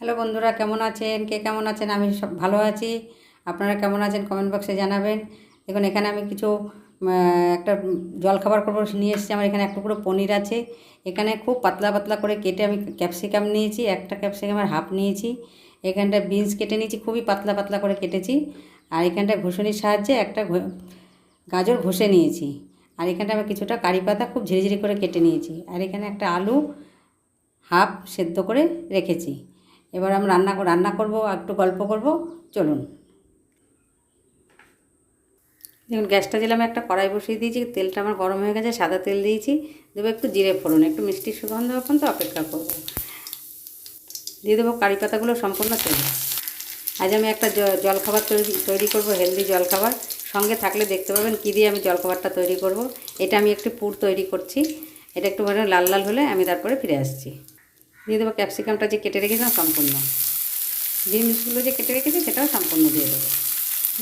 Hello বন্ধুরা, কেমন আছেন? কে কেমন আছেন? আমি সব ভালো আছি। আপনারা কেমন আছেন কমেন্ট বক্সে জানাবেন। দেখুন, এখানে আমি কিছু একটা জলখাবার করব নিয়ে এসেছি। আমার এখানে এক টুকরো পনির আছে। এখানে খুব পাতলা পাতলা করে কেটে আমি ক্যাপসিকাম নিয়েছি, একটা ক্যাপসিকামের হাফ নিয়েছি। এখানটা বিনস কেটে নিয়েছি, খুবই পাতলা পাতলা করে কেটেছি। আর এখানটা ঘষণির সাহায্যে একটা গাজর ঘষে নিয়েছি। আর এখানটা আমি কিছুটা কারি পাতা খুব ঝিরিঝিরি করে কেটে নিয়েছি। আর এখানে একটা আলু হাফ সেদ্ধ করে রেখেছি। এবার আমি রান্না রান্না করব একটু গল্প করব। চলুন। দেখুন, গ্যাসটা দিলাম একটা কড়াই বসিয়ে দিয়েছি, তেলটা আমার গরম হয়ে গেছে, সাদা তেল দিয়েছি। দেবো একটু জিরে ফোড়ন, একটু মিষ্টি সুগন্ধ পর্যন্ত অপেক্ষা করব। দিয়ে দেবো কারি পাতাগুলো সম্পূর্ণ তেলে। আজ আমি একটা জলখাবার তৈরি তৈরি করব, হেলদি জলখাবার। সঙ্গে থাকলে দেখতে পাবেন কী দিয়ে আমি জলখাবারটা তৈরি করব। এটা আমি একটু পুর তৈরি করছি। এটা একটু লাল লাল হলে আমি তারপরে ফিরে আসছি। দিয়ে দেবো ক্যাপসিকামটা যে কেটে রেখেছিলাম সম্পূর্ণ। বিনসগুলো যে কেটে রেখেছি সেটাও সম্পূর্ণ দিয়ে দেবো।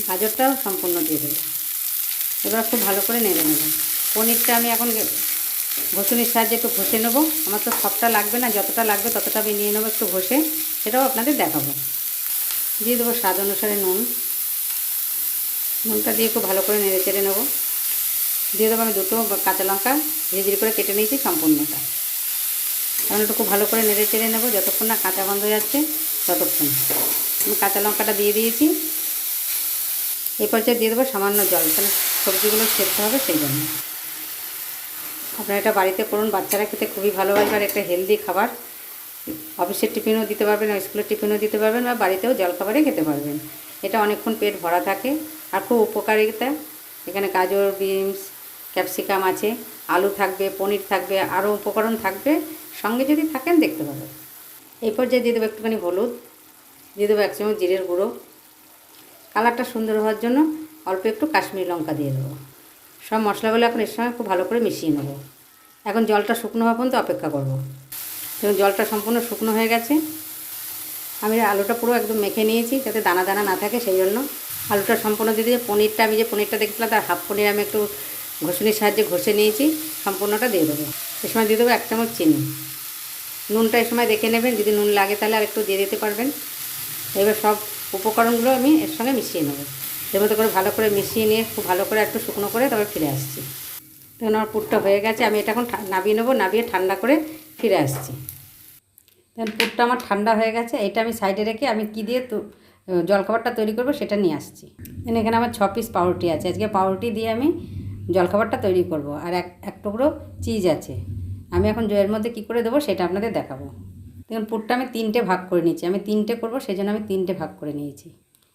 গাজরটাও সম্পূর্ণ দিয়ে দেবো। এবার খুব ভালো করে নেড়ে নেব। পনিরটা আমি এখন ঘষুনির সাহায্যে একটু ঘষে নেব। আমার তো সবটা লাগবে না, যতটা লাগবে ততটা আমি নিয়ে নেব একটু ঘষে, সেটাও আপনাদের দেখাবো। দিয়ে দেবো স্বাদ অনুসারে নুন। নুনটা দিয়ে খুব ভালো করে নেড়ে চেড়ে নেব। দিয়ে দেবো আমি দুটো কাঁচা লঙ্কা, ধীরে ধীরে করে কেটে নিয়েছি সম্পূর্ণটা। এখন ভালো করে নেড়ে চেড়ে নেব। যতক্ষণ না কাঁচা গন্ধ যাচ্ছে, ততক্ষণ। আমি কাঁচা লঙ্কাটা দিয়ে দিয়েছি। এই পর্যায়ে দিয়ে দেবো সামান্য জল। তাহলে সবজিগুলো সেদ্ধ হবে সেই জন্য। আপনারা এটা বাড়িতে করুন। বাচ্চারা খেতে খুবই ভালোবাসবে আর একটা হেলদি খাবার। অফিসের টিফিনও দিতে পারবেন, স্কুলের টিফিনও দিতে পারবেন বা বাড়িতেও জলখাবারে খেতে পারবেন। এটা অনেকক্ষণ পেট ভরা থাকে। আর খুব উপকারিতা। এখানে গাজর, বিনস, ক্যাপসিকাম আছে। আলু থাকবে, পনির থাকবে, আরও উপকরণ থাকবে। সঙ্গে যদি থাকেন, দেখতে পাবেন। এই পর্যায়ে দিয়ে দেবো একটুখানি হলুদ, দিয়ে দেবো এক চামচ জিরের গুঁড়ো। কালারটা সুন্দর হওয়ার জন্য অল্প একটু কাশ্মীরি লঙ্কা দিয়ে দেবো। সব মশলাগুলো এখন এর সঙ্গে খুব ভালো করে মিশিয়ে নেব। এখন জলটা শুকনো হওয়া পর্যন্ত অপেক্ষা করব। এবং জলটা সম্পূর্ণ শুকনো হয়ে গেছে। আমি আলুটা পুরো একদম মেখে নিয়েছি, যাতে দানা দানা না থাকে, সেই জন্য। আলুটা সম্পূর্ণ দিয়ে দিয়ে পনিরটা, আমি যে পনিরটা দেখছিলাম তার হাফ পনির আমি একটু ঘষুনির সাহায্যে ঘষে নিয়েছি, সম্পূর্ণটা দিয়ে দেবো। এ সময় দিয়ে দেবো এক চামচ চিনি। নুনটা এই সময় দেখে নেবেন, যদি নুন লাগে তাহলে আর একটু দিয়ে দিতে পারবেন। এবার সব উপকরণগুলো আমি এর সঙ্গে মিশিয়ে নেব। এর মতো করে ভালো করে মিশিয়ে নিয়ে খুব ভালো করে একটু শুকনো করে তারপর ফিরে আসছি। তখন আমার পুরটা হয়ে গেছে, আমি এটা এখন নাবিয়ে নেব, নাবিয়ে ঠান্ডা করে ফিরে আসছি। তখন পুরটা আমার ঠান্ডা হয়ে গেছে এটা আমি সাইডে রেখে আমি কী দিয়ে জলখাবারটা তৈরি করব সেটা নিয়ে আসছি। এখানে আমার ছ পিস পাউরুটি আছে, আজকে পাউরুটি দিয়ে আমি জলখাবারটা তৈরি করব। আর এক এক টুকরো চিজ আছে। আমি এখন এর মধ্যে কী করে দেবো সেটা আপনাদের দেখাবো। দেখুন, পুরটা আমি তিনটে ভাগ করে নিয়েছি। আমি তিনটে করব সেই জন্য আমি তিনটে ভাগ করে নিয়েছি।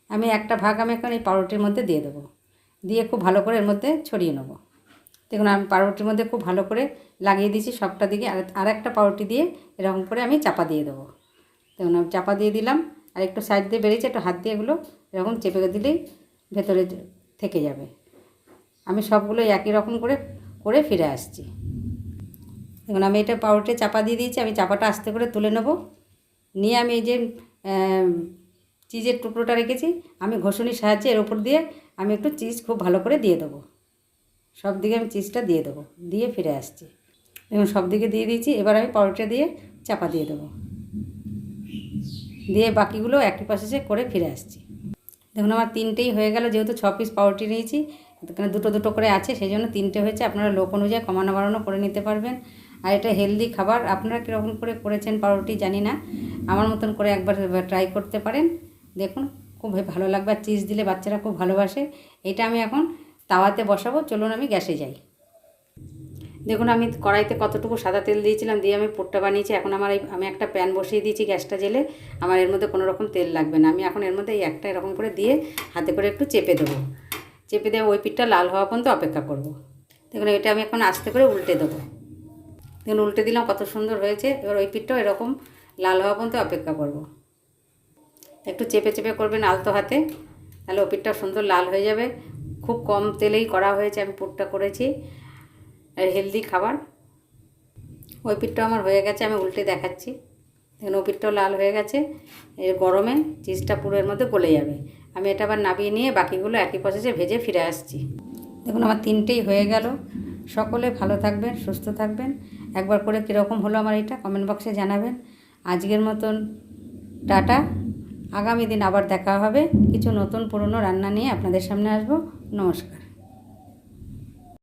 আমি একটা ভাগ আমি এখন এই পাউরুটির মধ্যে দিয়ে দেবো। দিয়ে খুব ভালো করে এর মধ্যে ছড়িয়ে নেব। দেখুন, আমি পাউরুটির মধ্যে খুব ভালো করে লাগিয়ে দিয়েছি সবটা দিকে। আর একটা পাউরুটি দিয়ে এরকম করে আমি চাপা দিয়ে দেবো। দেখুন, আমি চাপা দিয়ে দিলাম। আর একটু সাইড দিয়ে বেরিয়েছে, একটু হাত দিয়ে এগুলো এরকম চেপে দিলেই ভেতরে থেকে যাবে। আমি সবগুলো একই রকম করে করে ফিরে আসছি। দেখুন, আমি এটা পাউরুটি চাপা দিয়ে দিয়েছি, আমি চাপাটা আস্তে করে তুলে নেব। নিয়ে আমি এই যে চিজের টুকরোটা রেখেছি, আমি ঘষণির সাহায্যে এর উপর দিয়ে আমি একটু চিজ খুব ভালো করে দিয়ে দেবো। সব দিকে আমি চিজটা দিয়ে দেবো, দিয়ে ফিরে আসছি। এবং সব দিকে দিয়ে দিয়েছি, এবার আমি পাউরুটিটা দিয়ে চাপা দিয়ে দেবো। দিয়ে বাকিগুলো একই প্রসেসে করে ফিরে আসছি। দেখুন, আমার তিনটেই হয়ে গেল, যেহেতু ছ পিস পাউরুটি নিয়েছি দুটো দুটো করে আছে, সেই জন্য তিনটে হয়েছে, আপনারা লোক অনুযায়ী কমানো বাড়ানো করে নিতে পারবেন। আর এটা হেলদি খাবার। আপনারা কীরকম করে করেছেন পাউরুটি জানি না। আমার মতন করে একবার ট্রাই করতে পারেন। দেখুন, খুব ভালো লাগবে। আর চিজ দিলে বাচ্চারা খুব ভালোবাসে। এটা আমি এখন তাওয়াতে বসাবো। চলুন আমি গ্যাসে যাই। দেখুন, আমি কড়াইতে কতটুকু সাদা তেল দিয়েছিলাম, দিয়ে আমি পুরটা বানিয়েছি। এখন আমার আমি একটা প্যান বসিয়ে দিয়েছি গ্যাসটা জেলে। আমার এর মধ্যে কোনো রকম তেল লাগবে না। আমি এখন এর মধ্যে এই একটা এরকম করে দিয়ে হাতে করে একটু চেপে দেবো। চেপে দিয়ে ওই পিঠটা লাল হওয়া পর্যন্ত অপেক্ষা করব। দেখুন, এটা আমি এখন আস্তে করে উল্টে দেবো। দেখুন, উল্টে দিলাম, কত সুন্দর হয়েছে। এবার ওই পিঠটাও এরকম লাল হওয়া পর্যন্ত অপেক্ষা করব। একটু চেপে চেপে করবেন আলতো হাতে, তাহলে ও পিঠটা সুন্দর লাল হয়ে যাবে। খুব কম তেলেই করা হয়েছে, আমি পুরটা করেছি। আর হেলদি খাবার। ওই পিঠটা আমার হয়ে গেছে, আমি উল্টে দেখাচ্ছি। দেখুন ওই পিঠটাও লাল হয়ে গেছে। এর গরমে চিজটা পুরো এর মধ্যে গলে যাবে। আমি এটা আবার নাবিয়ে নিয়ে বাকিগুলো একই প্রসেসে ভেজে ফিরে আসছি। দেখুন, আমার তিনটেই হয়ে গেল। সকলে ভালো থাকবেন, সুস্থ থাকবেন। একবার করে কীরকম হলো আমার এটা কমেন্ট বক্সে জানাবেন। আজকের মতন টাটা। আগামী দিন আবার দেখা হবে। কিছু নতুন পুরনো রান্না নিয়ে আপনাদের সামনে আসব। নমস্কার।